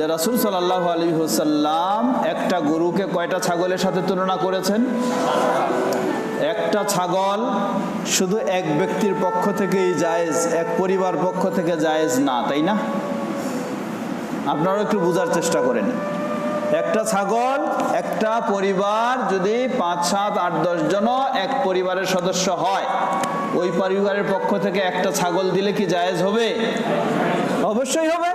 যে রাসুল সাল্লাহ আলী হুসাল্লাম একটা গরুকে কয়টা ছাগলের সাথে তুলনা করেছেন? একটা ছাগল শুধু এক ব্যক্তির পক্ষ থেকেই জায়েজ, এক পরিবার পক্ষ থেকে জায়েজ না, তাই না? আপনারাও একটু বোঝার চেষ্টা করেন। একটা ছাগল, একটা পরিবার যদি পাঁচ, সাত, আট, দশ জন এক পরিবারের সদস্য হয়, ওই পরিবারের পক্ষ থেকে একটা ছাগল দিলে কি জায়েজ হবে? অবশ্যই হবে।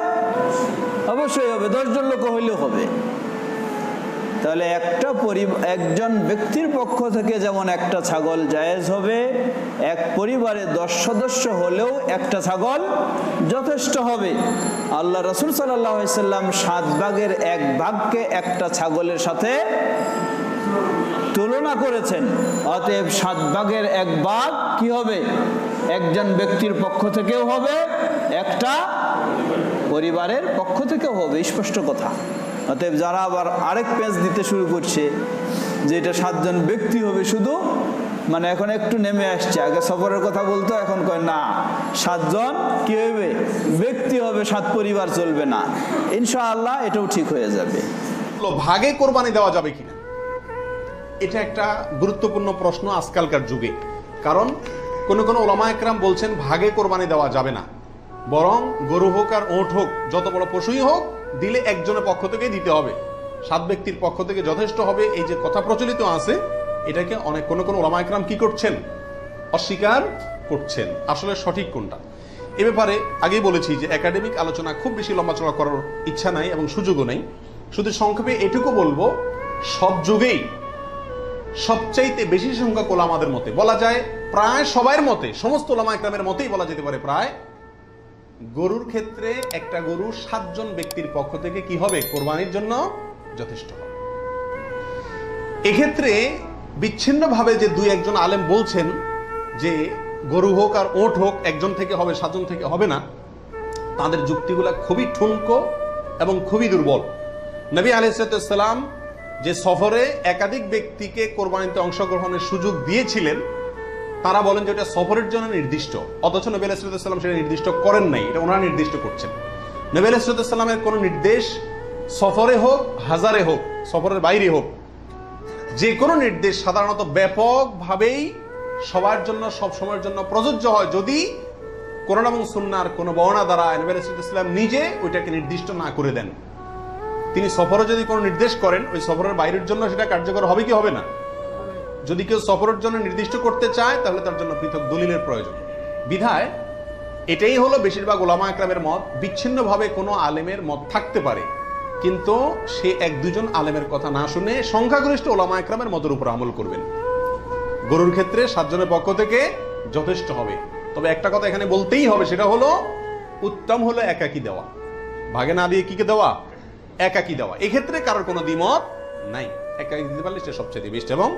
অবশ্যই হবে, দশজন লোক হইলেও হবে। তাহলে একটা একজন ব্যক্তির পক্ষ থেকে যেমন একটা ছাগল জায়েজ হবে, এক পরিবারে দশ সদস্য হলেও একটা ছাগল যথেষ্ট হবে। আল্লাহ রসুল সাল্লাম সাত ভাগের এক ভাগকে একটা ছাগলের সাথে তুলনা করেছেন। অতএব সাত ভাগের এক ভাগ কি হবে? একজন ব্যক্তির পক্ষ থেকেও হবে, একটা পরিবারের পক্ষ থেকেও হবে স্পষ্ট কথা। অতএব যারা আবার আরেক পেজ দিতে শুরু করছে, যে এটা সাতজন ব্যক্তি হবে শুধু মানে এখন একটু নেমে আসছে। আগে সফরের কথা বলতো, এখন কয়, না, সাতজন, কি হবে? ব্যক্তি হবে, সাত পরিবার চলবে না। ইনশাআল্লাহ এটাও ঠিক হয়ে যাবে। ভাগে কোরবানি দেওয়া যাবে কিনা? এটা একটা গুরুত্বপূর্ণ প্রশ্ন আজকালকার যুগে। কারণ কোন কোন ওলামা একরাম বলছেন, ভাগে কোরবানি দেওয়া যাবে না। বরং গরু হোক আর ওঁট হোক, যত বড় পশুই হোক, দিলে একজনের পক্ষ থেকে দিতে হবে। সাত ব্যক্তির পক্ষ থেকে যথেষ্ট হবে এই যে কথা প্রচলিত আছে, এটাকে অনেক কোনো কোনো ওলামা একরাম কি করছেন? অস্বীকার করছেন। আসলে সঠিক কোনটা? এ ব্যাপারে আগেই বলেছি যে একাডেমিক আলোচনা খুব বেশি লম্বা চড়া করার ইচ্ছা নাই এবং সুযোগও নেই। শুধু সংক্ষেপে এটুকু বলব, সব যুগেই সবচাইতে বেশি সংখ্যক ওলামাদের মতে, বলা যায় প্রায় সবার মতে, সমস্ত ওলামা একরামের মতেই বলা যেতে পারে প্রায় গরুর ক্ষেত্রে একটা গরু সাতজন ব্যক্তির পক্ষ থেকে কি হবে? কোরবানির জন্য যথেষ্ট হবে। এক্ষেত্রে বিচ্ছিন্নভাবে যে দুই একজন আলেম বলছেন যে গরু হোক আর ওট হোক একজন থেকে হবে, সাতজন থেকে হবে না, তাদের যুক্তিগুলা খুবই ঠুনকো এবং খুবই দুর্বল। নবী আলাইসালাম যে সফরে একাধিক ব্যক্তিকে কোরবানিতে অংশগ্রহণের সুযোগ দিয়েছিলেন তারা বলেন যে এটা সফরের জন্য নির্দিষ্ট। অথচ নবী আলাইসালাম সেটা নির্দিষ্ট করেন নাই, এটা ওনারা নির্দিষ্ট করছেন। নবী আলাইসালামের কোনো নির্দেশ সফরে হোক, হাজারে হোক, সফরের বাইরে হোক, যে কোনো নির্দেশ সাধারণত ব্যাপকভাবেই সবার জন্য, সব সময়ের জন্য প্রযোজ্য হয়। যদি কোরআন এবং সুন্নার কোনো বর্ণা দ্বারা নবী আলাইহিস সালাম নিজে ওইটাকে নির্দিষ্ট না করে দেন। তিনি সফরে যদি কোনো নির্দেশ করেন, ওই সফরের বাইরের জন্য সেটা কার্যকর হবে কি হবে না? যদি কেউ সফরের জন্য নির্দিষ্ট করতে চায়, তাহলে তার জন্য পৃথক দলিলের প্রয়োজন। বিধায়, এটাই হলো বেশিরভাগ ওলামা একরামের মত, বিচ্ছিন্নভাবে কোনো আলেমের মত থাকতে পারে। কিন্তু সে এক দুজন আলেমের কথা না শুনে সংখ্যাগরিষ্ঠ ওলামা একরামের মতের উপর আমল করবেন। গরুর ক্ষেত্রে সাতজনের পক্ষ থেকে যথেষ্ট হবে। তবে একটা কথা এখানে বলতেই হবে, সেটা হলো উত্তম হলো একাকি দেওয়া। ভাগে না দিয়ে কি দেওয়া? একাকি দেওয়া। এক্ষেত্রে কারোর কোনো দ্বিমত নাই। একাকি দিতে পারলে সে সবচেয়ে বেস্ট এবং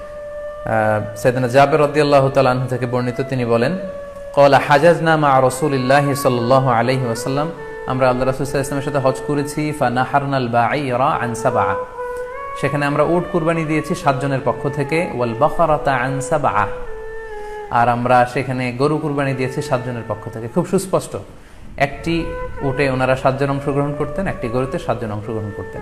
সৈদানা জাবের রদিয়াল্লাহ তালাহ থেকে বর্ণিত তিনি বলেন, কলা হাজাজনা মা রসুলিল্লাহ সাল্লাহ আলহি ওসাল্লাম আমরা আল্লাহ রসুল ইসলামের সাথে হজ করেছি ফানাহারনাল বা আনসাবা সেখানে আমরা উট কুরবানি দিয়েছি সাতজনের পক্ষ থেকে ওয়াল বখরাতা আনসাবা আর আমরা সেখানে গরু কুরবানি দিয়েছি সাতজনের পক্ষ থেকে। খুব সুস্পষ্ট। একটি উটে ওনারা সাতজন অংশগ্রহণ করতেন, একটি গরুতে সাতজন অংশগ্রহণ করতেন।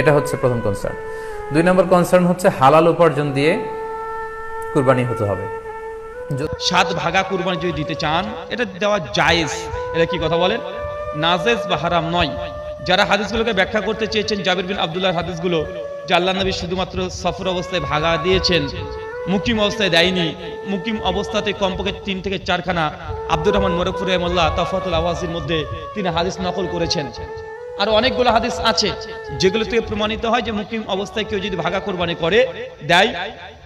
এটা হচ্ছে প্রথম কনসার্ন দুই নম্বর কনসার্ন হচ্ছে হালাল উপার্জন দিয়ে কুরবানি হতে হবে। সাত ভাগা কুরবানি যদি দিতে চান, এটা দেওয়া জায়েজ। এটা কি কথা বলেন? নাজেজ বা হারাম নয়। যারা হাদিসগুলোকে ব্যাখ্যা করতে চেয়েছেন, জাবির বিন আব্দুল্লাহ হাদিসগুলো, যে আল্লাহ নবী শুধুমাত্র সফর অবস্থায় ভাগা দিয়েছেন, মুকিম অবস্থায় দেয়নি, মুকিম অবস্থাতে কমপক্ষে তিন থেকে চারখানা আব্দুর রহমান মোরকপুর রহমল্লাহ তফাতুল আওয়াজের মধ্যে তিনি হাদিস নকল করেছেন। আর অনেকগুলো হাদিস আছে যেগুলো থেকে প্রমাণিত হয় যে মুকিম অবস্থায় কেউ যদি ভাগা কোরবানি করে, দেয়,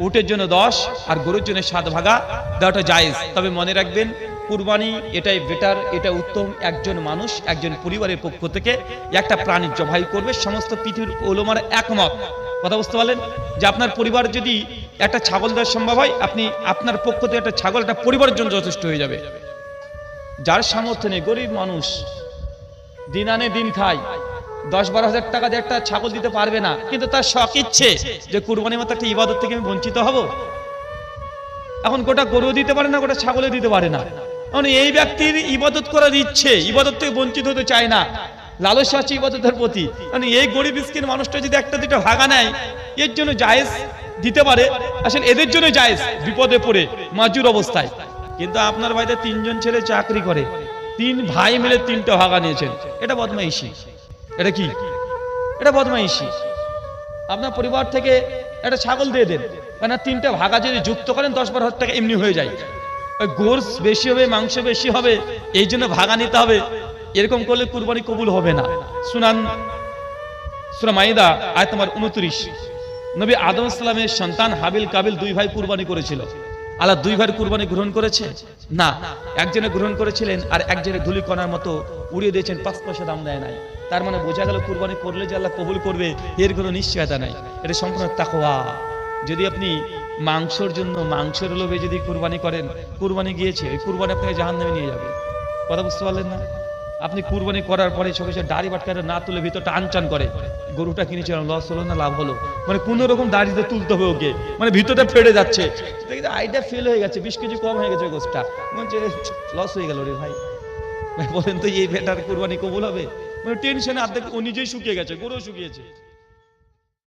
উটের জন্য দশ আর গরুর জন্য সাত ভাগা, দেওয়াটা জায়েজ। তবে মনে রাখবেন, কুরবানি এটাই বেটার এটা উত্তম একজন মানুষ, একজন পরিবারের পক্ষ থেকে একটা প্রাণী জবাই করবে, সমস্ত পৃথিবীর ওলোমার একমত। কথা বুঝতে পারলেন? যে আপনার পরিবার যদি একটা ছাগল দেওয়া সম্ভব হয়, আপনি আপনার পক্ষ থেকে একটা ছাগল, একটা পরিবারের জন্য যথেষ্ট হয়ে যাবে। যার সামর্থ্য নেই, গরিব মানুষ দিন আনে দিন খায় দশ বারো হাজার টাকা দিয়ে একটা ছাগল দিতে পারবে না। কিন্তু তার শখ ইচ্ছে যে কুরবানির মতো একটা ইবাদত থেকে আমি বঞ্চিত হব। এখন গোটা গরু দিতে পারে না, গোটা ছাগলে দিতে পারে না। এখন এই ব্যক্তির ইবাদত করার ইচ্ছে, ইবাদত থেকে বঞ্চিত হতে চায় না। আছে ইবাদতের প্রতি। মানে এই গরিব মিসকিন মানুষটা যদি একটা দুটো ভাগা নেয়, এর জন্য জায়েজ দিতে পারে। আসলে এদের জন্য জায়েজ, বিপদে পড়ে, মাজুর অবস্থায়। কিন্তু আপনার বাড়িতে তিনজন ছেলে চাকরি করে। তিন ভাই মিলে তিনটা ভাগা নিয়েছেন। এটা বদমাইশি। এটা কি? এটা বদমাইশি। আপনার পরিবার থেকে একটা ছাগল দিয়ে দেন। কেন তিনটা ভাগা যদি যুক্ত করেন, দশ বারো হাজার টাকা এমনি হয়ে যায়। ওই গোর্স বেশি হবে, মাংস বেশি হবে, এই জন্য ভাগা নিতে হবে। এরকম করলে কুরবানি কবুল হবে না। শুনান সুরা মাইদা আয় তোমার উনত্রিশ। নবী আদম ইসলামের সন্তান হাবিল কাবিল দুই ভাই কুরবানি করেছিল। আল্লাহ দুইবার কুরবানি গ্রহণ করেছে? না। একজনে গ্রহণ করেছিলেন আর একজনে ধুলি কণার মতো উড়িয়ে দিয়েছেন, পাঁচ পয়সা দাম দেয় নাই। তার মানে বোঝা গেল কুরবানি করলে যে আল্লাহ কবুল করবে, এর কোনো নিশ্চয়তা নাই। এটা সম্পূর্ণ তাকোয়া যদি আপনি মাংসর জন্য মাংসের লোভে যদি কুরবানি করেন, কুরবানি গিয়েছে, ওই কুরবানি আপনাকে জাহান নামে নিয়ে যাবে। কথা বুঝতে পারলেন না? আপনি কুরবানি করার পরে সঙ্গে সে দাড়ি বাটকাটা না তুলে ভিতরটা আনচান করে। গরুটা কিনেছিলাম লস হলো না লাভ হলো? মানে কোনো রকম দাড়িতে তুলতে হবে ওকে। মানে ভিতরটা ফেড়ে যাচ্ছে। আইটা ফেল হয়ে গেছে, বিশ কেজি কম হয়ে গেছে গোষ্ঠটা। বলছে লস হয়ে গেল রে ভাই। ভাই বলেন তো, এই বেটার কুরবানি কবুল হবে? মানে টেনশনে আর্ধেক ও নিজেই শুকিয়ে গেছে, গরুও শুকিয়েছে।